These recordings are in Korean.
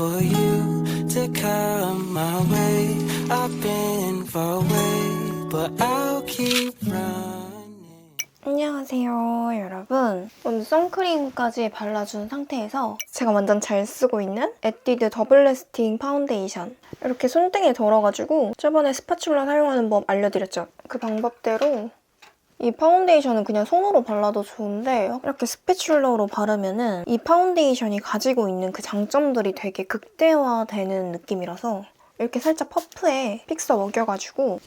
for you to come my way. I've been far away, but I'll keep running. 안녕하세요 여러분 오늘 선크림까지 발라준 상태에서 제가 완전 잘 쓰고 있는 에뛰드 더블 레스팅 파운데이션 이렇게 손등에 덜어가지고 저번에 스파츌라 사용하는 법 알려드렸죠 그 방법대로 이 파운데이션은 그냥 손으로 발라도 좋은데 이렇게 스패츌러로 바르면은 이 파운데이션이 가지고 있는 그 장점들이 되게 극대화되는 느낌이라서 이렇게 살짝 퍼프에 픽서 먹여가지고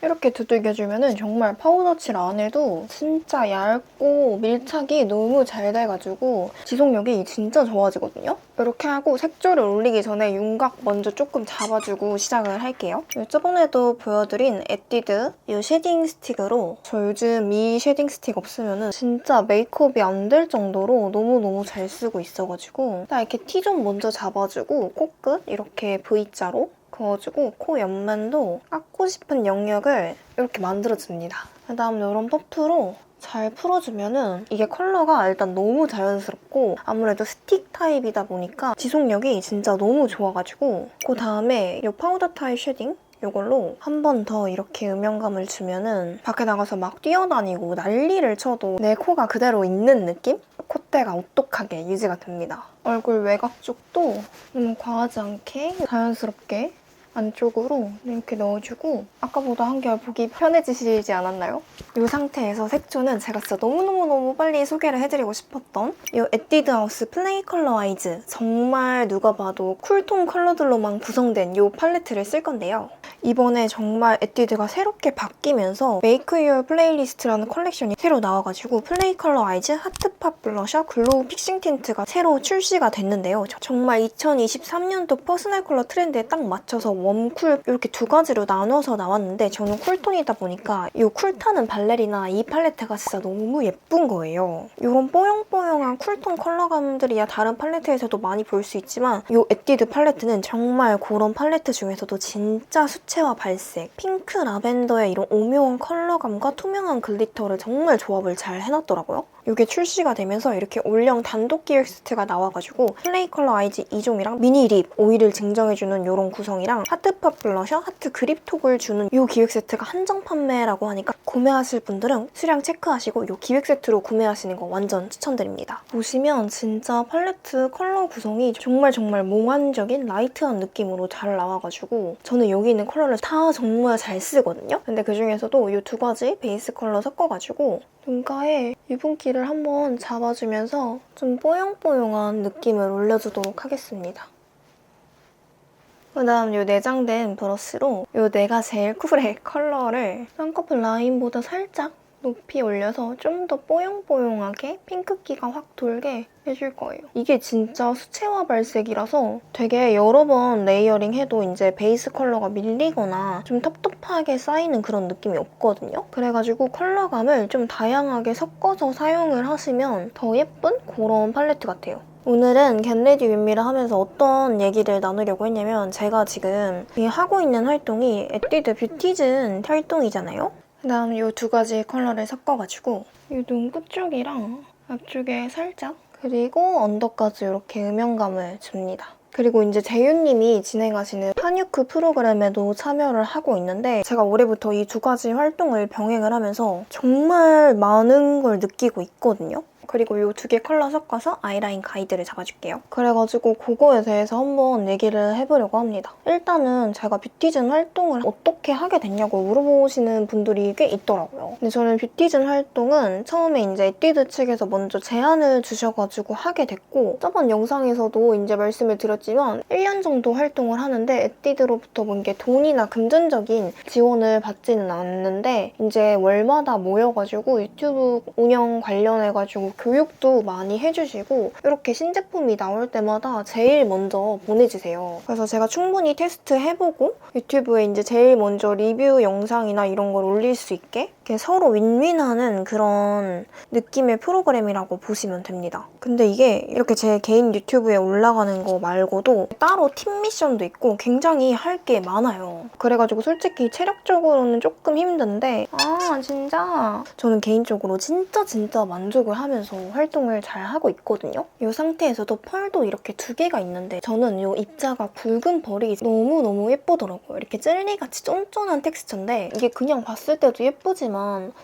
이렇게 두들겨주면은 정말 파우더칠 안 해도 진짜 얇고 밀착이 너무 잘 돼가지고 지속력이 진짜 좋아지거든요? 이렇게 하고 색조를 올리기 전에 윤곽 먼저 조금 잡아주고 시작을 할게요. 저번에도 보여드린 에뛰드 이 쉐딩 스틱으로 저 요즘 이 쉐딩 스틱 없으면은 진짜 메이크업이 안 될 정도로 너무너무 잘 쓰고 있어가지고 딱 이렇게 티 좀 먼저 잡아주고 코끝 이렇게 V자로 그어주고 코 옆면도 깎고 싶은 영역을 이렇게 만들어줍니다. 그다음 이런 퍼프로 잘 풀어주면은 이게 컬러가 일단 너무 자연스럽고 아무래도 스틱 타입이다 보니까 지속력이 진짜 너무 좋아가지고 그 다음에 이 파우더 타입 쉐딩 이걸로 한 번 더 이렇게 음영감을 주면은 밖에 나가서 막 뛰어다니고 난리를 쳐도 내 코가 그대로 있는 느낌? 콧대가 오똑하게 유지가 됩니다. 얼굴 외곽 쪽도 너무 과하지 않게 자연스럽게 안쪽으로 이렇게 넣어주고 아까보다 한결 보기 편해지시지 않았나요? 이 상태에서 색조는 제가 진짜 너무너무너무 빨리 소개를 해드리고 싶었던 이 에뛰드 하우스 플레이 컬러 아이즈 정말 누가 봐도 쿨톤 컬러들로만 구성된 이 팔레트를 쓸 건데요. 이번에 정말 에뛰드가 새롭게 바뀌면서 메이크 유어 플레이리스트라는 컬렉션이 새로 나와가지고 플레이 컬러 아이즈 하트팝 블러셔 글로우 픽싱 틴트가 새로 출시가 됐는데요. 저- 정말 2023년도 퍼스널 컬러 트렌드에 딱 맞춰서 웜쿨 이렇게 두 가지로 나눠서 나왔는데 저는 쿨톤이다 보니까 이 쿨타는 발레리나 이 팔레트가 진짜 너무 예쁜 거예요. 이런 뽀용뽀용한 쿨톤 컬러감들이야 다른 팔레트에서도 많이 볼 수 있지만 이 에뛰드 팔레트는 정말 그런 팔레트 중에서도 진짜 수채화 발색, 핑크 라벤더의 이런 오묘한 컬러감과 투명한 글리터를 정말 조합을 잘 해놨더라고요. 이게 출시가 되면서 이렇게 올영 단독 기획 세트가 나와가지고 플레이 컬러 아이즈 2종이랑 미니 립, 오일을 증정해주는 이런 구성이랑 하트팝 블러셔, 하트 그립 톡을 주는 이 기획 세트가 한정 판매라고 하니까 구매하실 분들은 수량 체크하시고 이 기획 세트로 구매하시는 거 완전 추천드립니다. 보시면 진짜 팔레트 컬러 구성이 정말 정말 몽환적인 라이트한 느낌으로 잘 나와가지고 저는 여기 있는 컬러를 다 정말 잘 쓰거든요. 근데 그 중에서도 이 두 가지 베이스 컬러 섞어가지고 눈가에 유분기를 한번 잡아주면서 좀 뽀용뽀용한 느낌을 올려주도록 하겠습니다. 그 다음 이 내장된 브러쉬로 이 내가 제일 쿨의 컬러를 쌍꺼풀 라인보다 살짝 높이 올려서 좀 더 뽀용뽀용하게 핑크기가 확 돌게 해줄 거예요. 이게 진짜 수채화 발색이라서 되게 여러 번 레이어링 해도 이제 베이스 컬러가 밀리거나 좀 텁텁하게 쌓이는 그런 느낌이 없거든요. 그래가지고 컬러감을 좀 다양하게 섞어서 사용을 하시면 더 예쁜 그런 팔레트 같아요. 오늘은 겟레디 윈미를 하면서 어떤 얘기를 나누려고 했냐면 제가 지금 이 하고 있는 활동이 에뛰드 뷰티즌 활동이잖아요. 그다음 이 두 가지 컬러를 섞어가지고 이 눈 끝 쪽이랑 앞쪽에 살짝 그리고 언더까지 이렇게 음영감을 줍니다. 그리고 이제 재윤님이 진행하시는 한유크 프로그램에도 참여를 하고 있는데 제가 올해부터 이 두 가지 활동을 병행을 하면서 정말 많은 걸 느끼고 있거든요. 그리고 이 두 개 컬러 섞어서 아이라인 가이드를 잡아줄게요. 그래가지고 그거에 대해서 한번 얘기를 해보려고 합니다. 일단은 제가 뷰티즌 활동을 어떻게 하게 됐냐고 물어보시는 분들이 꽤 있더라고요. 근데 저는 뷰티즌 활동은 처음에 이제 에뛰드 측에서 먼저 제안을 주셔가지고 하게 됐고 저번 영상에서도 이제 말씀을 드렸지만 1년 정도 활동을 하는데 에뛰드로부터 뭔게 돈이나 금전적인 지원을 받지는 않는데 이제 월마다 모여가지고 유튜브 운영 관련해가지고 교육도 많이 해주시고 이렇게 신제품이 나올 때마다 제일 먼저 보내주세요. 그래서 제가 충분히 테스트 해보고 유튜브에 이제 제일 먼저 리뷰 영상이나 이런 걸 올릴 수 있게 이렇게 서로 윈윈하는 그런 느낌의 프로그램이라고 보시면 됩니다. 근데 이게 이렇게 제 개인 유튜브에 올라가는 거 말고도 따로 팀 미션도 있고 굉장히 할 게 많아요. 그래가지고 솔직히 체력적으로는 조금 힘든데 아 진짜 저는 개인적으로 진짜 진짜 만족을 하면서 활동을 잘 하고 있거든요. 이 상태에서도 펄도 이렇게 두 개가 있는데 저는 이 입자가 굵은 펄이 너무너무 예쁘더라고요. 이렇게 젤리같이 쫀쫀한 텍스처인데 이게 그냥 봤을 때도 예쁘지만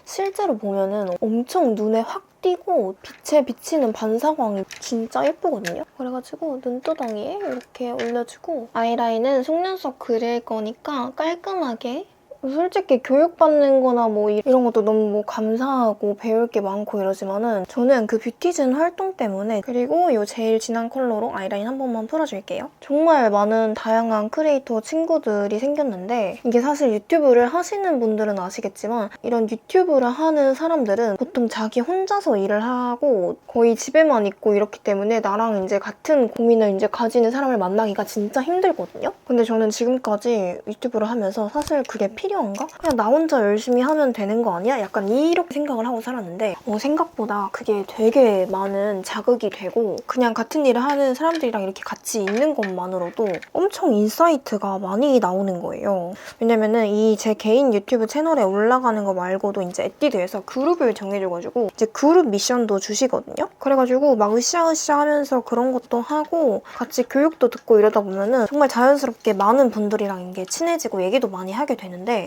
실제로 보면은 엄청 눈에 확 띄고 빛에 비치는 반사광이 진짜 예쁘거든요. 그래가지고 눈두덩이에 이렇게 올려주고 아이라인은 속눈썹 그릴 거니까 깔끔하게 솔직히 교육받는 거나 뭐 이런 것도 너무 뭐 감사하고 배울 게 많고 이러지만은 저는 그 뷰티즌 활동 때문에 그리고 이 제일 진한 컬러로 아이라인 한 번만 풀어줄게요. 정말 많은 다양한 크리에이터 친구들이 생겼는데 이게 사실 유튜브를 하시는 분들은 아시겠지만 이런 유튜브를 하는 사람들은 보통 자기 혼자서 일을 하고 거의 집에만 있고 이렇기 때문에 나랑 이제 같은 고민을 이제 가지는 사람을 만나기가 진짜 힘들거든요. 근데 저는 지금까지 유튜브를 하면서 사실 그게 필요 한가? 그냥 나 혼자 열심히 하면 되는 거 아니야? 약간 이렇게 생각을 하고 살았는데 어, 생각보다 그게 되게 많은 자극이 되고 그냥 같은 일을 하는 사람들이랑 이렇게 같이 있는 것만으로도 엄청 인사이트가 많이 나오는 거예요. 왜냐면은 이 제 개인 유튜브 채널에 올라가는 거 말고도 이제 에뛰드에서 그룹을 정해줘가지고 이제 그룹 미션도 주시거든요. 그래가지고 막 으쌰으쌰 하면서 그런 것도 하고 같이 교육도 듣고 이러다 보면은 정말 자연스럽게 많은 분들이랑 이게 친해지고 얘기도 많이 하게 되는데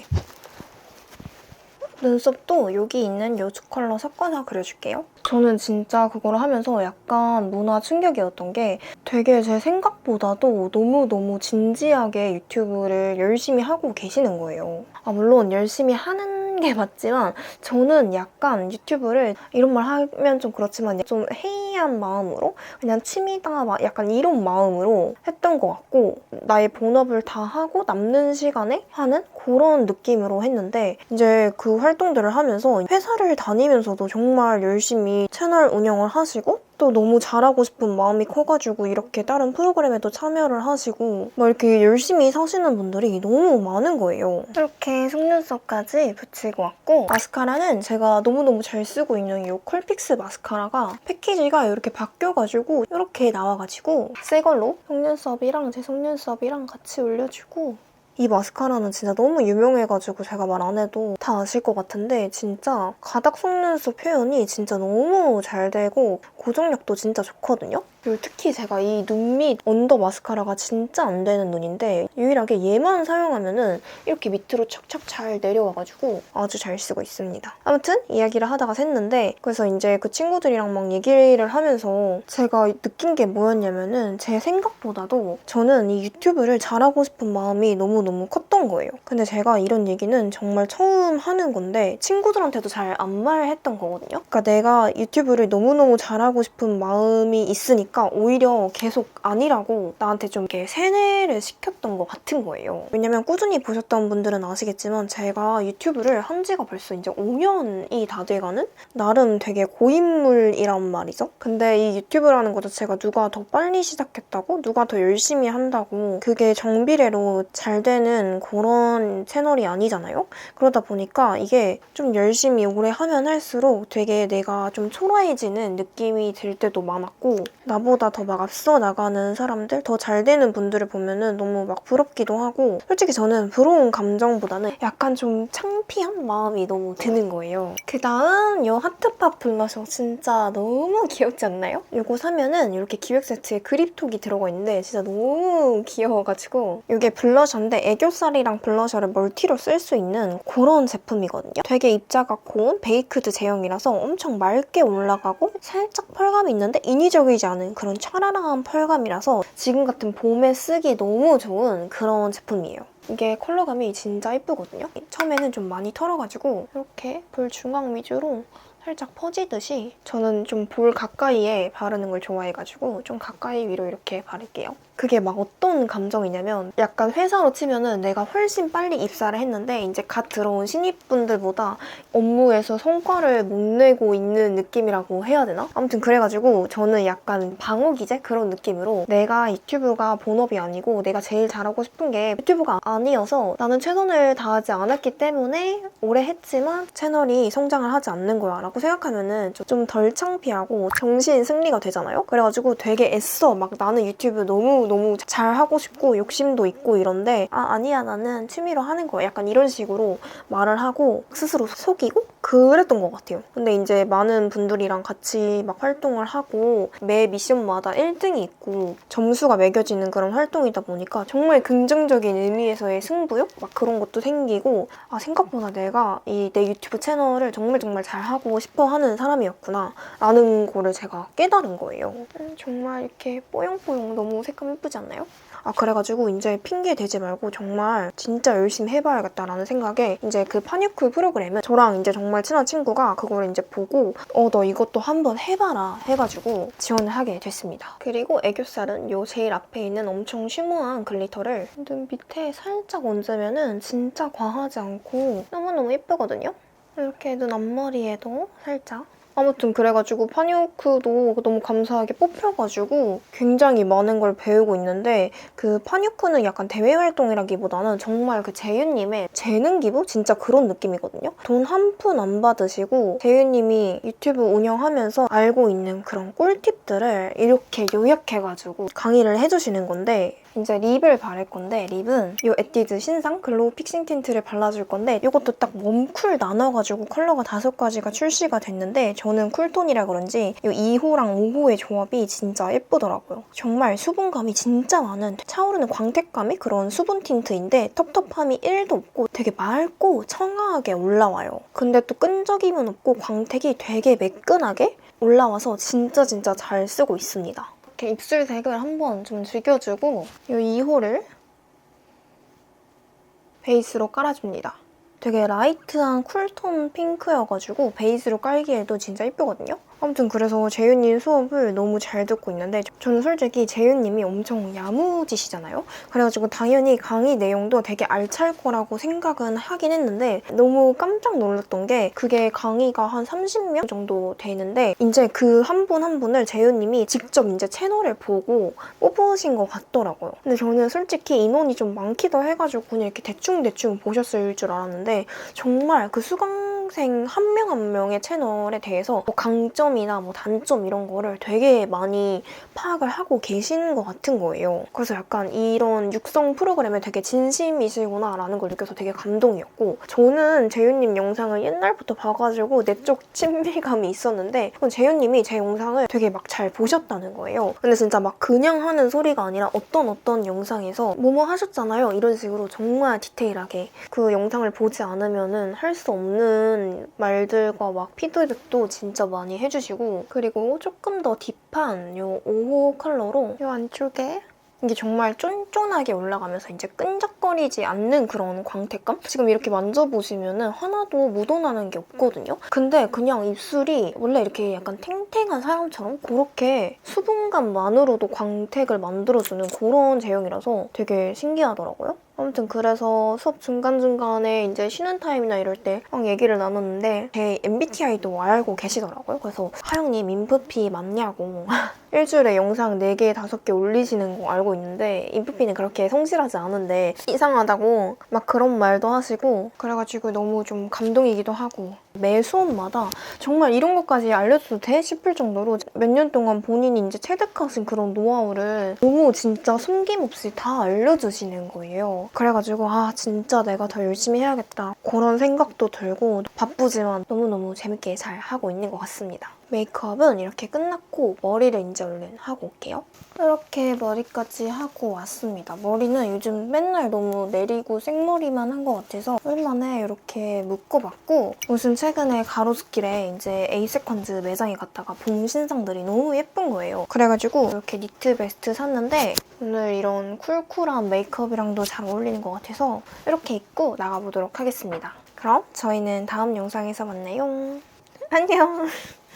눈썹도 여기 있는 이두 컬러 섞어서 그려줄게요. 저는 진짜 그걸 하면서 약간 문화 충격이었던 게 되게 제 생각보다도 너무너무 진지하게 유튜브를 열심히 하고 계시는 거예요. 아, 물론 열심히 하는 게 맞지만 저는 약간 유튜브를 이런 말 하면 좀 그렇지만 좀 해이 한 마음으로 그냥 취미다 막 약간 이런 마음으로 했던 것 같고 나의 본업을 다 하고 남는 시간에 하는 그런 느낌으로 했는데 이제 그 활동들을 하면서 회사를 다니면서도 정말 열심히 채널 운영을 하시고 또 너무 잘하고 싶은 마음이 커가지고 이렇게 다른 프로그램에도 참여를 하시고 막 이렇게 열심히 사시는 분들이 너무 많은 거예요. 이렇게 속눈썹까지 붙이고 왔고 마스카라는 제가 너무너무 잘 쓰고 있는 이 콜픽스 마스카라가 패키지가 이렇게 바뀌어가지고 이렇게 나와가지고 새 걸로 속눈썹이랑 제 속눈썹이랑 같이 올려주고 이 마스카라는 진짜 너무 유명해가지고 제가 말 안 해도 다 아실 것 같은데 진짜 가닥 속눈썹 표현이 진짜 너무 잘 되고 고정력도 진짜 좋거든요. 그리고 특히 제가 이 눈 밑 언더 마스카라가 진짜 안 되는 눈인데 유일하게 얘만 사용하면은 이렇게 밑으로 척척 잘 내려와가지고 아주 잘 쓰고 있습니다. 아무튼 이야기를 하다가 샜는데 그래서 이제 그 친구들이랑 막 얘기를 하면서 제가 느낀 게 뭐였냐면은 제 생각보다도 저는 이 유튜브를 잘하고 싶은 마음이 너무너무 컸던 거예요. 근데 제가 이런 얘기는 정말 처음 하는 건데 친구들한테도 잘 안 말했던 거거든요. 그러니까 내가 유튜브를 너무너무 잘하고 싶은 마음이 있으니까 오히려 계속 아니라고 나한테 좀 이렇게 세뇌를 시켰던 것 같은 거예요. 왜냐면 꾸준히 보셨던 분들은 아시겠지만 제가 유튜브를 한 지가 벌써 이제 5년이 다 돼가는 나름 되게 고인물이란 말이죠. 근데 이 유튜브라는 것 자체가 누가 더 빨리 시작했다고 누가 더 열심히 한다고 그게 정비례로 잘 되는 그런 채널이 아니잖아요. 그러다 보니까 이게 좀 열심히 오래 하면 할수록 되게 내가 좀 초라해지는 느낌이 들 때도 많았고 나 보다 더 막 앞서 나가는 사람들 더 잘 되는 분들을 보면은 너무 막 부럽기도 하고 솔직히 저는 부러운 감정보다는 약간 좀 창피한 마음이 너무 드는 거예요. 그 다음 이 하트팝 블러셔 진짜 너무 귀엽지 않나요? 이거 사면은 이렇게 기획 세트에 그립톡이 들어가 있는데 진짜 너무 귀여워가지고 이게 블러셔인데 애교살이랑 블러셔를 멀티로 쓸 수 있는 그런 제품이거든요. 되게 입자가 고운 베이크드 제형이라서 엄청 맑게 올라가고 살짝 펄감이 있는데 인위적이지 않은 그런 촤라라한 펄감이라서 지금 같은 봄에 쓰기 너무 좋은 그런 제품이에요. 이게 컬러감이 진짜 예쁘거든요. 처음에는 좀 많이 털어가지고 이렇게 볼 중앙 위주로 살짝 퍼지듯이 저는 좀 볼 가까이에 바르는 걸 좋아해가지고 좀 가까이 위로 이렇게 바를게요. 그게 막 어떤 감정이냐면 약간 회사로 치면은 내가 훨씬 빨리 입사를 했는데 이제 갓 들어온 신입분들보다 업무에서 성과를 못 내고 있는 느낌이라고 해야 되나? 아무튼 그래가지고 저는 약간 방어 기제 그런 느낌으로 내가 유튜브가 본업이 아니고 내가 제일 잘하고 싶은 게 유튜브가 아니어서 나는 최선을 다하지 않았기 때문에 오래 했지만 채널이 성장을 하지 않는 거야 라고 생각하면은 좀 덜 창피하고 정신 승리가 되잖아요? 그래가지고 되게 애써 막 나는 유튜브 너무 너무 잘 하고 싶고 욕심도 있고 이런데 아 아니야 나는 취미로 하는 거야 약간 이런 식으로 말을 하고 스스로 속이고 그랬던 것 같아요. 근데 이제 많은 분들이랑 같이 막 활동을 하고 매 미션마다 1등이 있고 점수가 매겨지는 그런 활동이다 보니까 정말 긍정적인 의미에서의 승부욕? 막 그런 것도 생기고 아 생각보다 내가 이 내 유튜브 채널을 정말 정말 잘 하고 싶어 하는 사람이었구나 라는 거를 제가 깨달은 거예요. 음, 정말 이렇게 뽀용뽀용 너무 색감 예쁘지 않나요? 아 그래가지고 이제 핑계 대지 말고 정말 진짜 열심히 해봐야겠다라는 생각에 이제 그 파니쿨 프로그램은 저랑 이제 정말 친한 친구가 그걸 이제 보고 어 너 이것도 한번 해봐라 해가지고 지원을 하게 됐습니다. 그리고 애교살은 요 제일 앞에 있는 엄청 쉬머한 글리터를 눈 밑에 살짝 얹으면은 진짜 과하지 않고 너무너무 예쁘거든요. 이렇게 눈 앞머리에도 살짝 아무튼 그래가지고 파니오크도 너무 감사하게 뽑혀가지고 굉장히 많은 걸 배우고 있는데 그 파니오크는 약간 대외 활동이라기보다는 정말 그 재윤님의 재능 기부? 진짜 그런 느낌이거든요. 돈 한 푼 안 받으시고 재윤님이 유튜브 운영하면서 알고 있는 그런 꿀팁들을 이렇게 요약해가지고 강의를 해주시는 건데 이제 립을 바를 건데 립은 이 에뛰드 신상 글로우 픽싱 틴트를 발라줄 건데 이것도 딱 웜쿨 나눠가지고 컬러가 다섯 가지가 출시가 됐는데 저는 쿨톤이라 그런지 이 2호랑 5호의 조합이 진짜 예쁘더라고요. 정말 수분감이 진짜 많은 차오르는 광택감이 그런 수분 틴트인데 텁텁함이 1도 없고 되게 맑고 청아하게 올라와요. 근데 또 끈적임은 없고 광택이 되게 매끈하게 올라와서 진짜 진짜 잘 쓰고 있습니다. 이렇게 입술색을 한번 좀 죽여주고 이 2호를 베이스로 깔아줍니다. 되게 라이트한 쿨톤 핑크여가지고 베이스로 깔기에도 진짜 예쁘거든요? 아무튼 그래서 재윤님 수업을 너무 잘 듣고 있는데 저는 솔직히 재윤님이 엄청 야무지시잖아요? 그래가지고 당연히 강의 내용도 되게 알찰 거라고 생각은 하긴 했는데 너무 깜짝 놀랐던 게 그게 강의가 한 30명 정도 되는데 이제 그 한 분한 분을 재윤님이 직접 이제 채널을 보고 뽑으신 것 같더라고요. 근데 저는 솔직히 인원이 좀 많기도 해가지고 그냥 이렇게 대충대충 보셨을 줄 알았는데 정말 그 수강 생 한 명 한 명의 채널에 대해서 뭐 강점이나 뭐 단점 이런 거를 되게 많이 파악을 하고 계시는 것 같은 거예요. 그래서 약간 이런 육성 프로그램에 되게 진심이시구나라는 걸 느껴서 되게 감동이었고 저는 재윤님 영상을 옛날부터 봐가지고 내적 친밀감이 있었는데 재윤님이 제 영상을 되게 막 잘 보셨다는 거예요. 근데 진짜 막 그냥 하는 소리가 아니라 어떤 어떤 영상에서 뭐뭐 하셨잖아요 이런 식으로 정말 디테일하게 그 영상을 보지 않으면은 할 수 없는 말들과 막 피드백도 진짜 많이 해주시고 그리고 조금 더 딥한 요 5호 컬러로 요 안쪽에 이게 정말 쫀쫀하게 올라가면서 이제 끈적거리지 않는 그런 광택감? 지금 이렇게 만져보시면 은 하나도 묻어나는 게 없거든요? 근데 그냥 입술이 원래 이렇게 약간 탱탱한 사람처럼 그렇게 수분감만으로도 광택을 만들어주는 그런 제형이라서 되게 신기하더라고요. 아무튼 그래서 수업 중간중간에 이제 쉬는 타임이나 이럴 때 막 얘기를 나눴는데 제 MBTI도 알고 계시더라고요. 그래서 하영님 인프피 맞냐고 일주일에 영상 4개, 5개 올리시는 거 알고 있는데 인프피는 그렇게 성실하지 않은데 이상하다고 막 그런 말도 하시고 그래가지고 너무 좀 감동이기도 하고 매 수업마다 정말 이런 것까지 알려줘도 돼? 싶을 정도로 몇 년 동안 본인이 이제 체득하신 그런 노하우를 너무 진짜 숨김없이 다 알려주시는 거예요. 그래가지고 아 진짜 내가 더 열심히 해야겠다 그런 생각도 들고 바쁘지만 너무너무 재밌게 잘 하고 있는 것 같습니다. 메이크업은 이렇게 끝났고 머리를 이제 얼른 하고 올게요. 이렇게 머리까지 하고 왔습니다. 머리는 요즘 맨날 너무 내리고 생머리만 한 것 같아서 오랜만에 이렇게 묶어봤고 무슨 최근에 가로수길에 이제 에이세컨즈 매장에 갔다가 본 신상들이 너무 예쁜 거예요. 그래가지고 이렇게 니트 베스트 샀는데 오늘 이런 쿨쿨한 메이크업이랑도 잘 어울리는 것 같아서 이렇게 입고 나가보도록 하겠습니다. 그럼 저희는 다음 영상에서 만나요. 안녕.